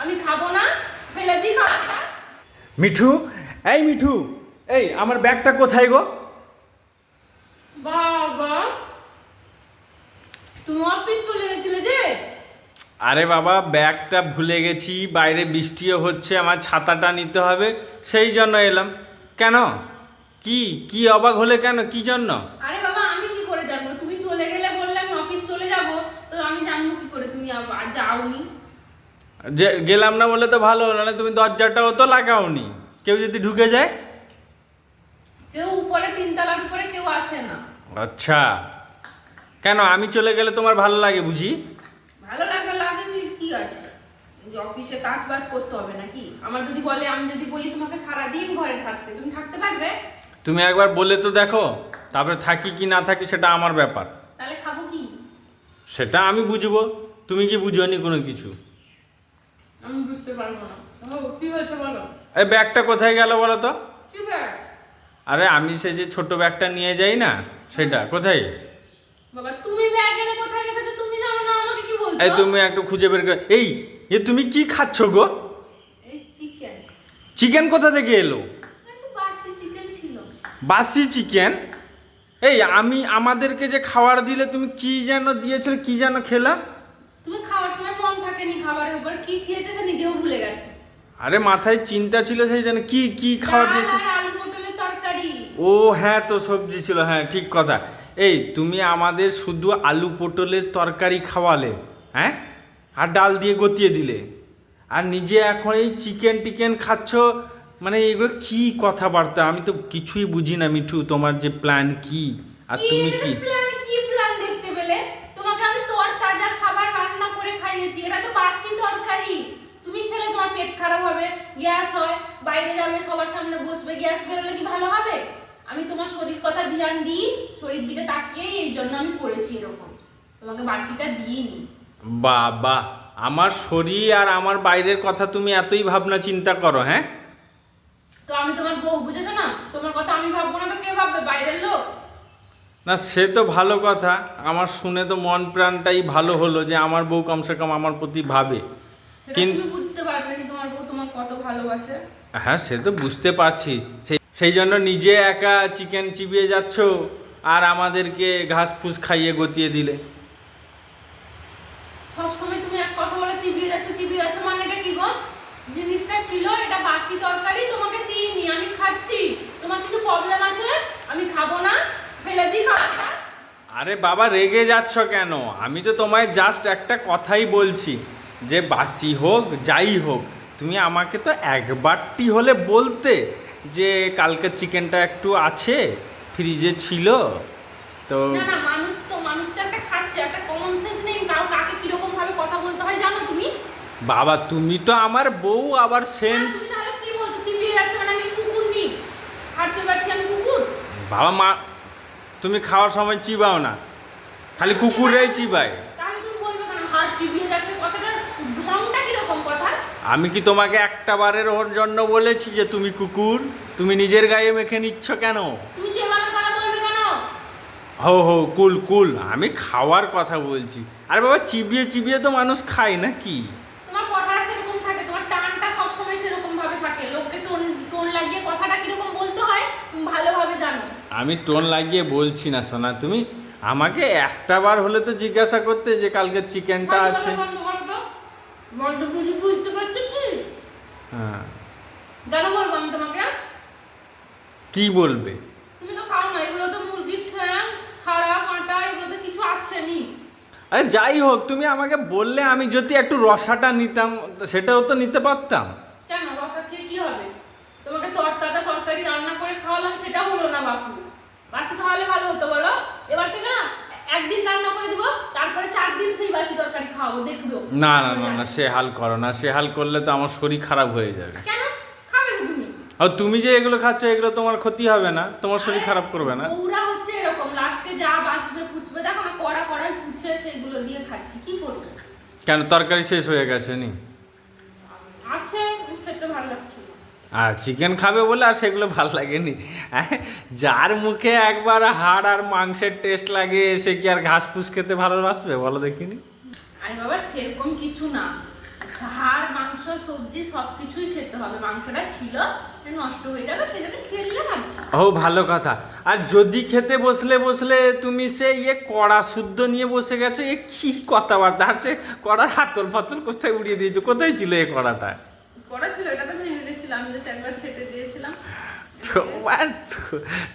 আমি খাব না ফেলে দিই খাব না। মিঠু এই মিঠু এই আমার ব্যাগটা কোথায় গো? বাবা তুমি অফিস চলে গেছিলে যে? আরে বাবা ব্যাগটা ভুলে গেছি বাইরে বৃষ্টিও হচ্ছে আমার ছাতাটা নিতে হবে সেই জন্য এলাম। কেন? কি কি অবাক হলে কেন? কি জন্য? আরে বাবা আমি কি করে জানব? তুমি চলে গেলে বললে আমি অফিস চলে যাব তো আমি জানব কি করে তুমি যাওনি? যে গেলাম না বলে তো ভালো নাহলে তুমি দরজাটাও তো লাগাওনি। কেউ যদি ঢুকে যায়? কেউ উপরে তিনতলার উপরে কেউ আসে না। আচ্ছা। কেন? আমি চলে গেলে তোমার ভালো লাগে বুঝি? ভালো লাগে লাগেনি কি আছে? যে অফিসে কাজ বাজ করতে হবে নাকি? আমার যদি বলে আমি যদি বলি তোমাকে সারাদিন ঘরে থাকতে তুমি থাকতে পারবে? তুমি একবার বলে তো দেখো তারপরে থাকি কি না থাকি সেটা আমার ব্যাপার। তাহলে খাব কি? সেটা আমি বুঝব। তুমি কি বুঝোনি কোনো কিছু? আমি বুঝতে পারব না। ও কি হয়েছে বলো? এই ব্যাগটা কোথায় গেল বলো তো? কি ব্যাগ? আরে আমি সে যে ছোট ব্যাগটা নিয়ে যাই না সেটা কোথায়? বাবা তুমি ব্যাগ এনে কোথায় রেখেছো? তুমি জানো না আমাকে কি বলছো? এই তুমি একটু খুঁজে বের করে এই এ তুমি কি খাচ্ছ গো? এই চিকেন চিকেন কোথা থেকে এলো? বাসি চিকেন ছিল। বাসি চিকেন এই আমি আমাদেরকে যে খাবার দিলে তুমি কি যেন দিয়েছিলে কি যেন খেলা তুমি খাওয়ার সময় মন থাকেনি খাবারের উপর কি খেয়েছে সে নিজেও ভুলে গেছে। আরে মাথায় চিন্তা ছিল সেই জন্য কি কি খাবার দিয়েছে? আলু পটলের তরকারি। ও হ্যাঁ তো সবজি ছিল হ্যাঁ ঠিক কথা। এই তুমি আমাদের শুধু আলু পটলের তরকারি খাওয়ালে হ্যাঁ? আর ডাল দিয়ে গতিয়ে দিলে। আর নিজে এখন এই চিকেন টিকেন খাচ্ছ মানে এগুলো কি কথাবার্তা? আমি তো কিছুই বুঝি না মিঠু তোমার যে প্ল্যান কি? আর তুমি কি প্ল্যান কি প্ল্যান দেখতে পেলে তোমাকে আমি তোর তাজা খাবার রান্না করে খাইয়েছি এটা তো বাসি তরকারি তুমি খেলে তোমার পেট খারাপ হবে গ্যাস হয় বাইরে যাবে সবার সামনে বসবে গ্যাস বেরোলে কি ভালো হবে? আমি তোমার শরীর কথা ধ্যান দিই শরীর দিকে তাকিয়েই এই জন্য আমি করেছি এরকম। তোমাকে বাসিটা দিইনি। বাবা আমার শরীর আর আমার বাইরের কথা তুমি এতই ভাবনা চিন্তা করো হ্যাঁ? তো আমি তোমার বউ বুঝেছ না? তোমার কথা আমি ভাববো না তো কে ভাববে? বাইরের লোক? না সে তো ভালো কথা। আমার শুনে তো মন প্রাণটাই ভালো হলো যে আমার বউ কমসে কম আমার প্রতি ভাবে। সেটা কিন- তুমি বুঝতে পারবে না তোমার বউ তোমার কত ভালোবাসে? হ্যাঁ সে তো বুঝতে পারছি। সেই জন্য নিজে একা চিকেন চিবিয়ে যাচ্ছ আর আমাদেরকে ঘাস ফুস খাইয়ে গতিয়ে দিলে। সবসময় তুমি এক কথা বলে চিবিয়ে যাচ্ছ চিবিয়ে যাচ্ছ মানে এটা কি গো? জিনিসটা ছিল এটা বাসি তরকারি তোমাকে দিইনি আমি খাচ্ছি। তোমার কিছু প্রবলেম আছে? আমি খাব না ফেলে দিই খাব আরে বাবা রেগে যাচ্ছ কেন? আমি তো তোমায় জাস্ট একটা কথাই বলছি যে বাসি হোক যাই হোক তুমি আমাকে তো একবারটি হলে বলতে যে কালকে চিকেনটা একটু আছে ফ্রিজে ছিল। তো না না মানুষ তো মানুষ তো একটা খাচ্ছে একটা কমন সেন্স নেই কাউ কাকে কীরকম ভাবে কথা বলতে হয় জানো তুমি? বাবা তুমি তো আমার বউ আবার সেন্স তাহলে কি বলছো? চিবিয়ে যাচ্ছে মানে আমি কুকুর নি। হাঁটতে পারছি আমি কুকুর। বাবা মা তুমি খাওয়ার সময় চিবাও না। খালি কুকুরেই চিবায় তাহলে তুমি বলবে কেন হাড় চিবিয়ে যাচ্ছে কথাটা ঢংটা কীরকম কথা আমি কি তোমাকে একটা বারের ওর জন্য বলেছি যে তুমি কুকুর? তুমি নিজের গায়ে মেখে নিচ্ছ কেন? হো হো কুল কুল আমি খাওয়ার কথা বলছি। আরে বাবা চিবিয়ে চিবিয়ে তো মানুষ খায় না কি? তোমার কথাটা সেরকম থাকে তোমার টানটা সবসময় সেরকম ভাবে থাকে। লোককে টোন টোন লাগিয়ে কথাটা কীরকম বলতে হয় তুমি ভালোভাবে জানো। আমি টোন লাগিয়ে বলছি না সোনা তুমি আমাকে একটা বার হলে তো জিজ্ঞাসা করতে যে কালকে চিকেনটা আছে। বন্ধ বুঝতে কি হ্যাঁ। কেন বলব আমি তোমাকে? কি বলবে? তুমি তো খাও না এগুলো তো মুরগির ঠ্যাং হাড়া কাঁটা এগুলো তো কিছু আছে নি। আরে যাই হোক তুমি আমাকে বললে আমি যদি একটু রসাটা নিতাম সেটাও তো নিতে পারতাম। কেন? রসা খেয়ে কি হবে? তোমাকে তরতাজা তরকারি রান্না করে খাওয়ালাম সেটা হলো না বাপু। বাসি খাওয়ালে ভালো হতো বলো। এবার থেকে না একদিন রান্না করে দিব সেই বাসি তরকারি খাওয়াবো দেখবে না না না না সে হাল করো না সে হাল করলে তো আমার শরীর খারাপ হয়ে যাবে। কেন? খাবে তুমি? আর তুমি যে এগুলো খাচ্ছ এগুলো তোমার ক্ষতি হবে না তোমার শরীর খারাপ করবে না। ওরা হচ্ছে এরকম লাস্টে যা বাঁচবে পুচবে দেখো না কড়া কড়াই পুছে সেগুলো দিয়ে খাচ্ছি কি করবে? কেন তরকারি শেষ হয়ে গেছে নি আছে খেতে ভালো লাগছে না। আর চিকেন খাবে বলে আর সেগুলো ভালো লাগেনি। হ্যাঁ, যার মুখে একবার হাড় আর মাংসের টেস্ট লাগে সে কি আর ঘাস ফুস খেতে ভালোবাসবে? বলো দেখিনি? আরে বাবা সেরকম কিছু না। হাড় মাংস সবজি সব কিছুই খেতে হবে। মাংসটা ছিল নষ্ট হয়ে যাবে সেই জন্য খেললে আর কি। ও ভালো কথা। আর যদি খেতে বসলে বসলে তুমি সে ইয়ে কড়া শুদ্ধ নিয়ে বসে গেছো এ কি কথাবার্তা? আর সে কড়ার হাতল ফাতল কোথায় উড়িয়ে দিয়েছ? কোথায় ছিল এই কড়াটা? কড়া ছিল এটা তো গেছিলাম আমি একবার ছেটে দিয়েছিলাম। তোমার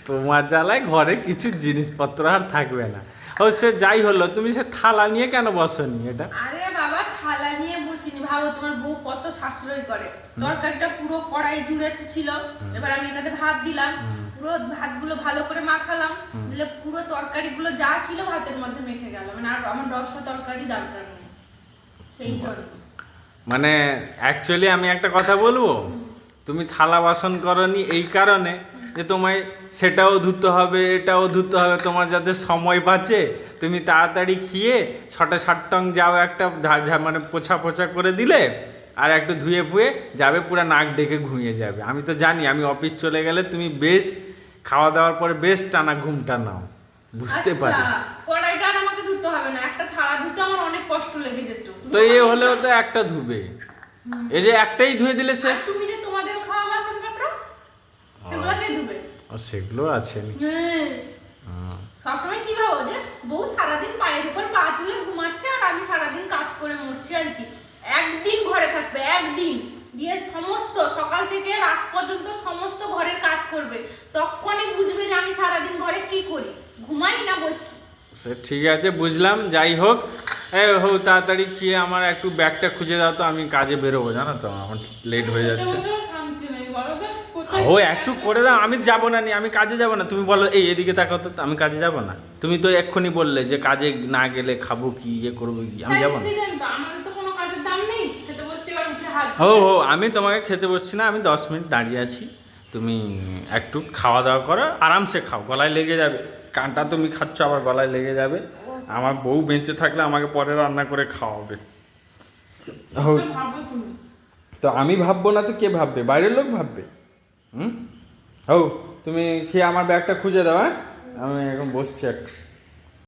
তোমার জ্বালায় ঘরে কিছু জিনিসপত্র আর থাকবে না। ও সে যাই হলো তুমি সে থালা নিয়ে কেন বসনি এটা? আরে বাবা থালা নিয়ে বসিনি। ভাবো তোমার বউ কত সাশ্রয় করে। তরকারিটা পুরো কড়াই জুড়ে ছিল। এবার আমি এটাতে ভাত দিলাম। পুরো ভাতগুলো ভালো করে মাখালাম। দিলে পুরো তরকারিগুলো যা ছিল ভাতের মধ্যে মেখে গেল। মানে আর আমার দশটা তরকারি দরকার নেই। সেই জন্য। মানে অ্যাকচুয়ালি আমি একটা কথা বলব? তুমি থালা বাসন করনি এই কারণে যে তোমায় সেটাও ধুতে হবে এটাও ধুতে হবে তোমার যাতে সময় বাঁচে তুমি তাড়াতাড়ি খেয়ে ছটা সাতটং যাও একটা মানে পোছা পোছা করে দিলে আর একটু ধুয়ে ফুয়ে যাবে পুরো নাক ডেকে ঘুমিয়ে যাবে। আমি তো জানি আমি অফিস চলে গেলে তুমি বেশ খাওয়া দাওয়ার পরে বেশ টানা ঘুমটা নাও। বুঝতে আচ্ছা, পারি। কড়াইটা আর আমাকে ধুতে হবে না একটা থালা ধুতে আমার অনেক কষ্ট লেগে যেত। তো এ হলেও তো একটা ধুবে। এই যে একটাই ধুয়ে দিলে শেষ। তুমি যে সেগুলো কে ধুবে। ও সেগুলো আছে। হ্যাঁ। সবসময় কি ভাবো যে বউ সারাদিন পায়ের উপর পা তুলে ঘুমাচ্ছে আর আমি সারাদিন কাজ করে মরছি আর কি। একদিন ঘরে থাকবে একদিন। দিয়ে সমস্ত সকাল থেকে রাত পর্যন্ত সমস্ত ঘরের কাজ করবে। তখনই বুঝবে যে আমি সারাদিন ঘরে কি করি। ঘুমাই না বসি। সে ঠিক আছে বুঝলাম। যাই হোক এ হো তাড়াতাড়ি খেয়ে আমার একটু ব্যাগটা খুঁজে দাও তো আমি কাজে বেরোবো জানো তো? আমার লেট হয়ে যাচ্ছে। শান্তি নেই বলো ও একটু করে দাও আমি যাব না নি আমি কাজে যাব না। তুমি বলো এই এদিকে তাকাও তো আমি কাজে যাব না। তুমি তো এক্ষুনি বললে যে কাজে না গেলে খাব কি ইয়ে করব কি আমি যাব না। সিজন তো আমাদের তো কোনো কাজের দাম নেই। খেতে বসছি এবার উঠে হাত ও ও আমি তোমাকে খেতে বসছি না আমি দশ মিনিট দাঁড়িয়ে আছি। তুমি একটু খাওয়া দাওয়া করো আরামসে খাও গলায় লেগে যাবে। কানটা তুমি খাচ্ছ আবার গলায় লেগে যাবে। আমার বউ বেঁচে থাকলে আমাকে পরে রান্না করে খাওয়াবে। তো আমি ভাববো না তো কে ভাববে? বাইরের লোক ভাববে। হুম? হও তুমি খেয়ে আমার ব্যাগটা খুঁজে দাও হ্যাঁ? আমি এখন বসছি একটু।